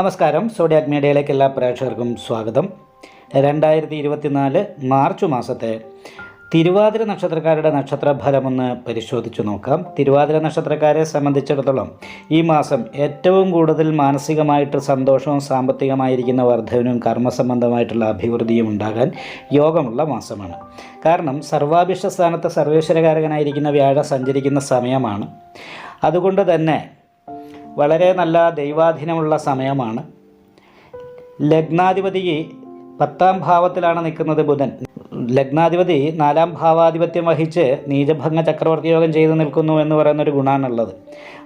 നമസ്കാരം. സോഡിയാക് മീഡിയയിലേക്ക് എല്ലാ പ്രേക്ഷകർക്കും സ്വാഗതം. രണ്ടായിരത്തി ഇരുപത്തിനാല് മാർച്ച് മാസത്തെ തിരുവാതിര നക്ഷത്രക്കാരുടെ നക്ഷത്രഫലമൊന്ന് പരിശോധിച്ചു നോക്കാം. തിരുവാതിര നക്ഷത്രക്കാരെ സംബന്ധിച്ചിടത്തോളം ഈ മാസം ഏറ്റവും കൂടുതൽ മാനസികമായിട്ട് സന്തോഷവും സാമ്പത്തികമായിരിക്കുന്ന വർധനവും കർമ്മസംബന്ധമായിട്ടുള്ള അഭിവൃദ്ധിയും ഉണ്ടാകാൻ യോഗമുള്ള മാസമാണ്. കാരണം സർവാഭിഷ്ട സ്ഥാനത്ത് സർവേശ്വരകാരകനായിരിക്കുന്ന വ്യാഴ സഞ്ചരിക്കുന്ന സമയമാണ്. അതുകൊണ്ട് തന്നെ വളരെ നല്ല ദൈവാധീനമുള്ള സമയമാണ്. ലഗ്നാധിപതി പത്താം ഭാവത്തിലാണ് നിൽക്കുന്നത് ബുധൻ. ലഗ്നാധിപതി നാലാം ഭാവാധിപത്യം വഹിച്ച് നീചഭംഗ ചക്രവർത്തി യോഗം ചെയ്തു നിൽക്കുന്നു എന്ന് പറയുന്ന ഒരു ഗുണമാണുള്ളത്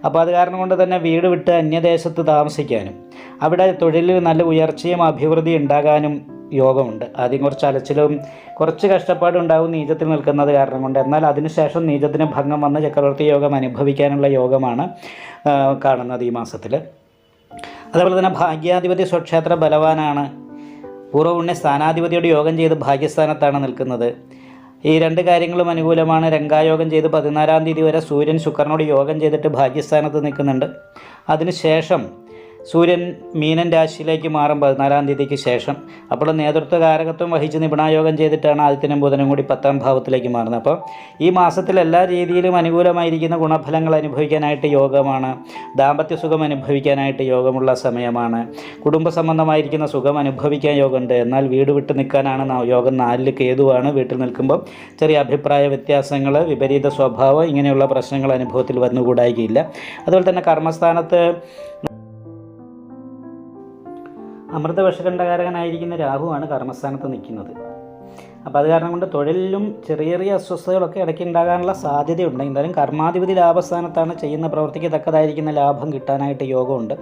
അപ്പോൾ അത് കാരണം കൊണ്ട് തന്നെ വീട് വിട്ട് അന്യദേശത്ത് താമസിക്കാനും അവിടെ തൊഴിലിൽ നല്ല ഉയർച്ചയും അഭിവൃദ്ധി ഉണ്ടാകാനും യോഗമുണ്ട്. ആദ്യം കുറച്ച് അലച്ചിലും കുറച്ച് കഷ്ടപ്പാടുണ്ടാവും നീചത്തിൽ നിൽക്കുന്നത് കാരണം കൊണ്ട്. എന്നാൽ അതിനുശേഷം നീചത്തിന് ഭംഗം വന്ന് ചക്രവർത്തി യോഗം അനുഭവിക്കാനുള്ള യോഗമാണ് കാണുന്നത് ഈ മാസത്തിൽ. അതേപോലെ തന്നെ ഭാഗ്യാധിപതി സ്വക്ഷേത്ര ബലവാനാണ്. പൂർവപുണ്യ സ്ഥാനാധിപതിയോട് യോഗം ചെയ്ത് ഭാഗ്യസ്ഥാനത്താണ് നിൽക്കുന്നത്. ഈ രണ്ട് കാര്യങ്ങളും അനുകൂലമാണ്. രംഗായോഗം ചെയ്ത് പതിനാലാം തീയതി വരെ സൂര്യൻ ശുക്രനോട് യോഗം ചെയ്തിട്ട് ഭാഗ്യസ്ഥാനത്ത് നിൽക്കുന്നുണ്ട്. അതിനുശേഷം സൂര്യൻ മീനൻ രാശിയിലേക്ക് മാറും പതിനാലാം തീയതിക്ക് ശേഷം. അപ്പോൾ നേതൃത്വ കാരകത്വം വഹിച്ച് നിപുണായോഗം ചെയ്തിട്ടാണ് ആദിത്യനും ബുധനും കൂടി പത്താം ഭാവത്തിലേക്ക് മാറുന്നത്. അപ്പോൾ ഈ മാസത്തിൽ എല്ലാ രീതിയിലും അനുകൂലമായിരിക്കുന്ന ഗുണഫലങ്ങൾ അനുഭവിക്കാനായിട്ട് യോഗമാണ്. ദാമ്പത്യ സുഖം അനുഭവിക്കാനായിട്ട് യോഗമുള്ള സമയമാണ്. കുടുംബ സംബന്ധമായിരിക്കുന്ന സുഖം അനുഭവിക്കാൻ യോഗമുണ്ട്. എന്നാൽ വീട് വിട്ട് നിൽക്കാനാണ് യോഗം നാലിൽ കേതുവാണ്. വീട്ടിൽ നിൽക്കുമ്പോൾ ചെറിയ അഭിപ്രായ വ്യത്യാസങ്ങൾ വിപരീത സ്വഭാവം ഇങ്ങനെയുള്ള പ്രശ്നങ്ങൾ അനുഭവത്തിൽ വന്നുകൂടായികയില്ല. അതുപോലെ തന്നെ കർമ്മസ്ഥാനത്ത് അമൃതവിഷകണ്ഠകാരകനായിരിക്കുന്ന രാഹുവാണ് കർമ്മസ്ഥാനത്ത് നിൽക്കുന്നത്. അപ്പോൾ അത് കാരണം കൊണ്ട് തൊഴിലിലും ചെറിയ ചെറിയ അസ്വസ്ഥതകളൊക്കെ ഇടയ്ക്ക് ഉണ്ടാകാനുള്ള സാധ്യതയുണ്ട്. എന്തായാലും കർമാധിപതി ലാഭസ്ഥാനത്താണ് ചെയ്യുന്ന പ്രവൃത്തിക്ക് തക്കതായിരിക്കുന്ന ലാഭം കിട്ടാനായിട്ട് യോഗമുണ്ട്.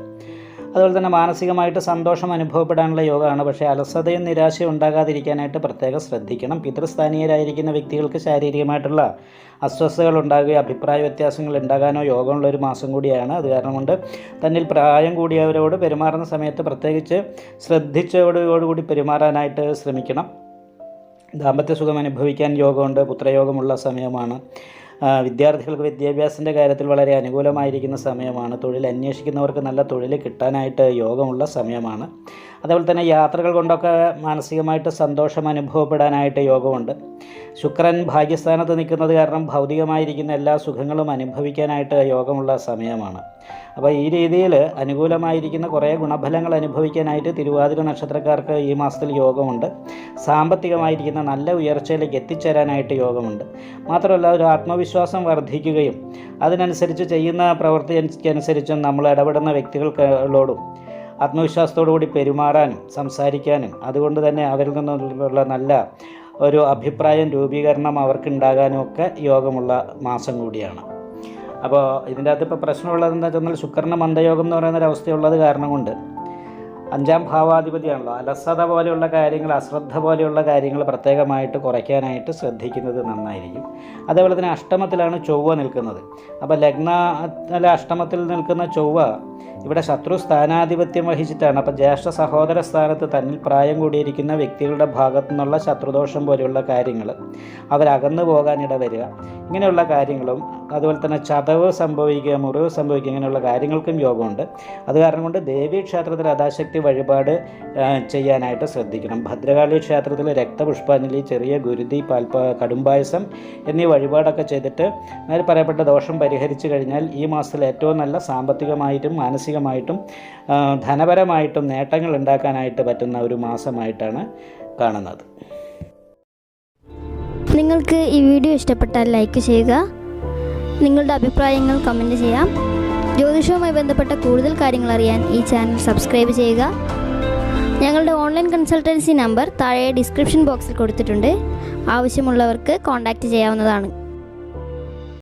അതുപോലെ തന്നെ മാനസികമായിട്ട് സന്തോഷം അനുഭവപ്പെടാനുള്ള യോഗമാണ്. പക്ഷേ അലസതയും നിരാശയും ഉണ്ടാകാതിരിക്കാനായിട്ട് പ്രത്യേകം ശ്രദ്ധിക്കണം. പിതൃസ്ഥാനീയരായിരിക്കുന്ന വ്യക്തികൾക്ക് ശാരീരികമായിട്ടുള്ള അസ്വസ്ഥതകൾ ഉണ്ടാകുകയോ അഭിപ്രായ വ്യത്യാസങ്ങൾ ഉണ്ടാകാനോ യോഗമുള്ള ഒരു മാസം കൂടിയാണ്. അത് കാരണം കൊണ്ട് തന്നിൽ പ്രായം കൂടിയവരോട് പെരുമാറുന്ന സമയത്ത് പ്രത്യേകിച്ച് ശ്രദ്ധിച്ചവരോടുകൂടി പെരുമാറാനായിട്ട് ശ്രമിക്കണം. ദാമ്പത്യ സുഖം അനുഭവിക്കാൻ യോഗമുണ്ട് പുത്രയോഗമുള്ള സമയമാണ്. വിദ്യാർത്ഥികൾക്ക് വിദ്യാഭ്യാസത്തിന്റെ കാര്യത്തിൽ വളരെ അനുകൂലമായിരിക്കുന്ന സമയമാണ്. തൊഴിൽ അന്വേഷിക്കുന്നവർക്ക് നല്ല തൊഴിൽ കിട്ടാനായിട്ട് യോഗമുള്ള സമയമാണ്. അതേപോലെ തന്നെ യാത്രകൾ കൊണ്ടൊക്കെ മാനസികമായിട്ട് സന്തോഷം അനുഭവപ്പെടാനായിട്ട് യോഗമുണ്ട്. ശുക്രൻ ഭാഗ്യസ്ഥാനത്ത് നിൽക്കുന്നത് കാരണം ഭൗതികമായിരിക്കുന്ന എല്ലാ സുഖങ്ങളും അനുഭവിക്കാനായിട്ട് യോഗമുള്ള സമയമാണ്. അപ്പോൾ ഈ രീതിയിൽ അനുകൂലമായിരിക്കുന്ന കുറേ ഗുണഫലങ്ങൾ അനുഭവിക്കാനായിട്ട് തിരുവാതിര നക്ഷത്രക്കാർക്ക് ഈ മാസത്തിൽ യോഗമുണ്ട്. സാമ്പത്തികമായിരിക്കുന്ന നല്ല ഉയർച്ചയിലേക്ക് എത്തിച്ചേരാനായിട്ട് യോഗമുണ്ട്. മാത്രമല്ല ഒരു ആത്മവിശ്വാസം വർദ്ധിക്കുകയും അതിനനുസരിച്ച് ചെയ്യുന്ന പ്രവൃത്തിക്കനുസരിച്ചും നമ്മൾ ഇടപെടുന്ന വ്യക്തികൾക്കുള്ളോടും ആത്മവിശ്വാസത്തോടു കൂടി പെരുമാറാനും സംസാരിക്കാനും അതുകൊണ്ട് തന്നെ അവരിൽ നിന്നുള്ള നല്ല ഒരു അഭിപ്രായം രൂപീകരണം അവർക്കുണ്ടാകാനും ഒക്കെ യോഗമുള്ള മാസം കൂടിയാണ്. അപ്പോൾ ഇതിന്റെ അകത്ത് ഇപ്പോൾ പ്രശ്നമുള്ളത് എന്താ വെച്ചാൽ ശുക്രന് മന്ദയോഗം എന്ന് പറയുന്ന ഒരു കാരണം കൊണ്ട് അഞ്ചാം ഭാവാധിപതിയാണല്ലോ. അലസത പോലെയുള്ള കാര്യങ്ങൾ അശ്രദ്ധ പോലെയുള്ള കാര്യങ്ങൾ പ്രത്യേകമായിട്ട് കുറയ്ക്കാനായിട്ട് ശ്രദ്ധിക്കുന്നത് നന്നായിരിക്കും. അതേപോലെ തന്നെ അഷ്ടമത്തിലാണ് ചൊവ്വ നിൽക്കുന്നത്. അപ്പോൾ ലഗ്ന അല്ല അഷ്ടമത്തിൽ നിൽക്കുന്ന ചൊവ്വ ഇവിടെ ശത്രു സ്ഥാനാധിപത്യം വഹിച്ചിട്ടാണ്. അപ്പോൾ ജ്യേഷ്ഠ സഹോദര സ്ഥാനത്ത് തന്നിൽ പ്രായം കൂടിയിരിക്കുന്ന വ്യക്തികളുടെ ഭാഗത്തു നിന്നുള്ള ശത്രുദോഷം പോലെയുള്ള കാര്യങ്ങൾ. അവരകന്നു പോകാനിട വരിക. ഇങ്ങനെയുള്ള കാര്യങ്ങളും അതുപോലെ തന്നെ ചതവ് സംഭവിക്കുക മുറിവ് സംഭവിക്കുക ഇങ്ങനെയുള്ള കാര്യങ്ങൾക്കും യോഗമുണ്ട്. അത് കാരണം കൊണ്ട് ദേവീ ക്ഷേത്രത്തിൽ അതാശക്തി വഴിപാട് ചെയ്യാനായിട്ട് ശ്രദ്ധിക്കണം. ഭദ്രകാളി ക്ഷേത്രത്തിൽ രക്തപുഷ്പാഞ്ജലി ചെറിയ ഗുരുതി പാൽപ്പ കടുംപായസം എന്നീ വഴിപാടൊക്കെ ചെയ്തിട്ട് നേരെ പറയപ്പെട്ട ദോഷം പരിഹരിച്ചു കഴിഞ്ഞാൽ ഈ മാസത്തിൽ ഏറ്റവും നല്ല സാമ്പത്തികമായിട്ടും മാനസികമായിട്ടും ധനപരമായിട്ടും നേട്ടങ്ങൾ ഉണ്ടാക്കാനായിട്ട് പറ്റുന്ന ഒരു മാസമായിട്ടാണ് കാണുന്നത്. നിങ്ങൾക്ക് ഈ വീഡിയോ ഇഷ്ടപ്പെട്ടാൽ ലൈക്ക് ചെയ്യുക. നിങ്ങളുടെ അഭിപ്രായങ്ങൾ കമന്റ് ചെയ്യാം. ജ്യോതിഷവുമായി ബന്ധപ്പെട്ട കൂടുതൽ കാര്യങ്ങൾ അറിയാൻ ഈ ചാനൽ സബ്സ്ക്രൈബ് ചെയ്യുക. ഞങ്ങളുടെ ഓൺലൈൻ കൺസൾട്ടൻസി നമ്പർ താഴെ ഡിസ്ക്രിപ്ഷൻ ബോക്സിൽ കൊടുത്തിട്ടുണ്ട്. ആവശ്യമുള്ളവർക്ക് കോൺടാക്റ്റ് ചെയ്യാവുന്നതാണ്.